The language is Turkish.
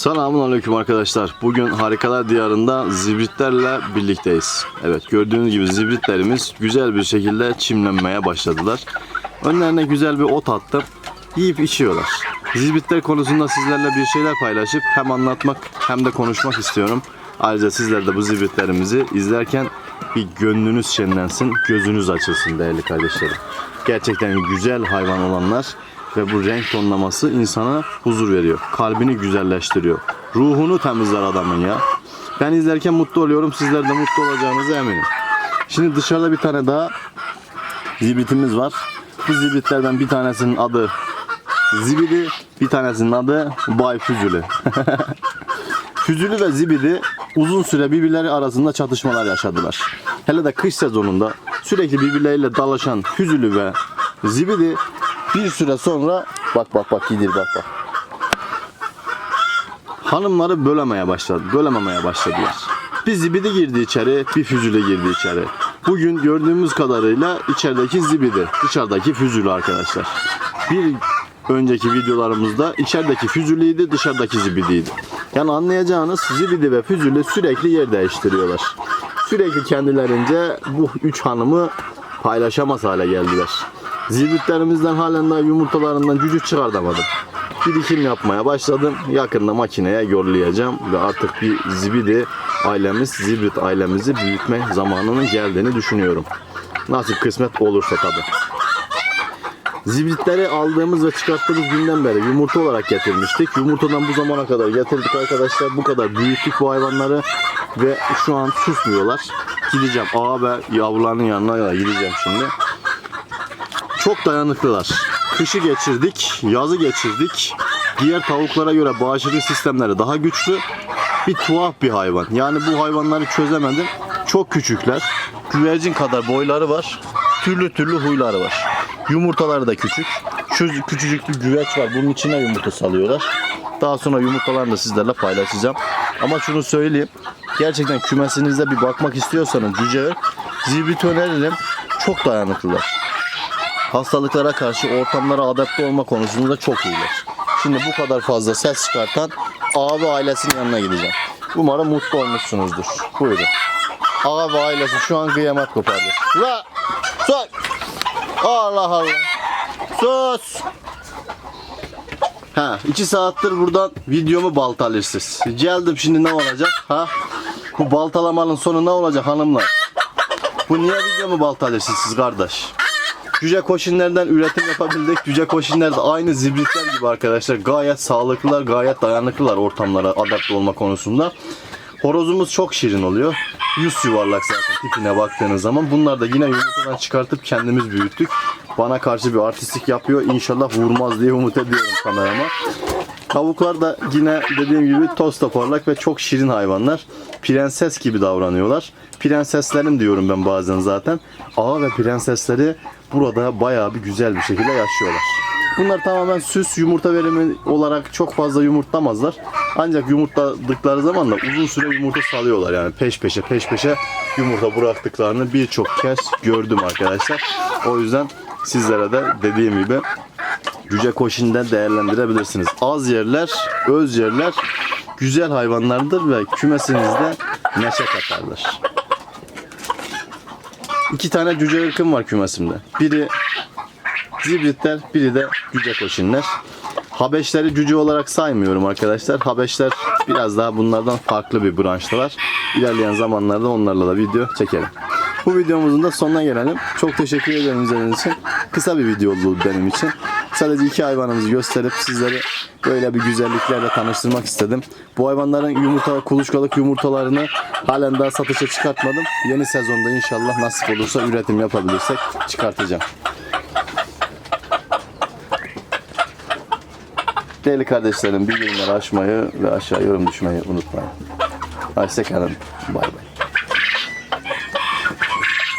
Selamun Aleyküm arkadaşlar. Bugün Harikalar Diyarı'nda zibritlerle birlikteyiz. Evet gördüğünüz gibi zibritlerimiz güzel bir şekilde çimlenmeye başladılar. Önlerine güzel bir ot attım. Yiyip içiyorlar. Zibritler konusunda sizlerle bir şeyler paylaşıp hem anlatmak hem de konuşmak istiyorum. Ayrıca sizler de bu zibritlerimizi izlerken bir gönlünüz şenlensin, gözünüz açılsın değerli kardeşlerim. Gerçekten güzel hayvan olanlar ve bu renk tonlaması insana huzur veriyor. Kalbini güzelleştiriyor. Ruhunu temizler adamın ya. Ben izlerken mutlu oluyorum. Sizler de mutlu olacağınıza eminim. Şimdi dışarıda bir tane daha zibritimiz var. Bu zibritlerden bir tanesinin adı Zibidi, bir tanesinin adı Bay Füzülü. Füzülü ve Zibidi uzun süre birbirleri arasında çatışmalar yaşadılar. Hele de kış sezonunda sürekli birbirleriyle dalaşan Füzülü ve Zibidi bir süre sonra bak bak bak gidir bak bak. Hanımları bölemeye başladı. Bölememeye başladılar. Bir zibidi girdi içeri, bir füzülü girdi içeri. Bugün gördüğümüz kadarıyla içerideki zibidi, dışarıdaki füzülü arkadaşlar. Bir önceki videolarımızda içerideki füzülüydü, dışarıdaki zibidiydi. Yani anlayacağınız zibidi ve füzülü sürekli yer değiştiriyorlar. Sürekli kendilerince bu üç hanımı paylaşamaz hale geldiler. Zibritlerimizden halen daha yumurtalarından cücük çıkartamadım. Birikim yapmaya başladım. Yakında makineye yollayacağım ve artık bir zibidi ailemiz, zibrit ailemizi büyütme zamanının geldiğini düşünüyorum. Nasıl kısmet olursa tabi. Zibritleri aldığımız ve çıkarttığımız günden beri yumurta olarak getirmiştik. Yumurtadan bu zamana kadar getirdik arkadaşlar. Bu kadar büyüttük bu hayvanları ve şu an susmuyorlar. Gideceğim ağa ve yavrularının yanına gideceğim şimdi. Çok dayanıklılar. Kışı geçirdik, yazı geçirdik. Diğer tavuklara göre bağışıklık sistemleri daha güçlü. Bir tuhaf bir hayvan. Yani bu hayvanları çözemedim. Çok küçükler. Güvercin kadar boyları var. Türlü türlü huyları var. Yumurtaları da küçük. Şu küçücük bir güveç var. Bunun içine yumurta salıyorlar. Daha sonra yumurtalarını da sizlerle paylaşacağım. Ama şunu söyleyeyim. Gerçekten kümesinizde bir bakmak istiyorsanız cüce zibrit öneririm. Çok dayanıklılar hastalıklara karşı ortamlara adapte olma konusunda çok iyiler. Şimdi bu kadar fazla ses çıkartan ağa ailesinin yanına gideceğim. Umarım mutlu olmuşsunuzdur. Buyurun. Ağa ailesi şu an kıyamet kopardı. La! Sus! Allah Allah! Sus! Ha, iki saattir buradan videomu baltalırsınız. Geldim şimdi ne olacak? Ha? Bu baltalamanın sonu ne olacak hanımlar? Bu niye videomu baltalırsınız siz kardeş? Cüce koşinlerden üretim yapabildik. Cüce koşinler de aynı zibritler gibi arkadaşlar. Gayet sağlıklılar, gayet dayanıklılar ortamlara adapte olma konusunda. Horozumuz çok şirin oluyor. Yüz yuvarlak zaten tipine baktığınız zaman. Bunlar da yine yumurtadan çıkartıp kendimiz büyüttük. Bana karşı bir artistik yapıyor. İnşallah vurmaz diye umut ediyorum kamerama. Tavuklar da yine dediğim gibi toz toparlak ve çok şirin hayvanlar. Prenses gibi davranıyorlar. Prenseslerim diyorum ben bazen zaten. Ağa ve prensesleri burada bayağı bir güzel bir şekilde yaşıyorlar. Bunlar tamamen süs yumurta verimi olarak çok fazla yumurtlamazlar. Ancak yumurtladıkları zaman da uzun süre yumurta salıyorlar yani peş peşe peş peşe yumurta bıraktıklarını birçok kez gördüm arkadaşlar. O yüzden sizlere de dediğim gibi Cüce koşinden değerlendirebilirsiniz. Az yerler, öz yerler güzel hayvanlardır ve kümesinizde neşe katarlar. İki tane cüce ırkım var kümesimde. Biri zibritler, biri de cüce koşinler. Habeşleri cüce olarak saymıyorum arkadaşlar. Habeşler biraz daha bunlardan farklı bir branştalar. İlerleyen zamanlarda onlarla da video çekelim. Bu videomuzun da sonuna gelelim. Çok teşekkür ederim izlediğiniz için. Kısa bir video oldu benim için. Sadece iki hayvanımızı gösterip sizleri böyle bir güzelliklerle tanıştırmak istedim. Bu hayvanların yumurta, kuluçkalık yumurtalarını halen daha satışa çıkartmadım. Yeni sezonda inşallah nasip olursa üretim yapabilirsek çıkartacağım. Değerli kardeşlerim bildirimleri açmayı ve aşağı yorum düşmeyi unutmayın. Hoşçakalın. Bay bay.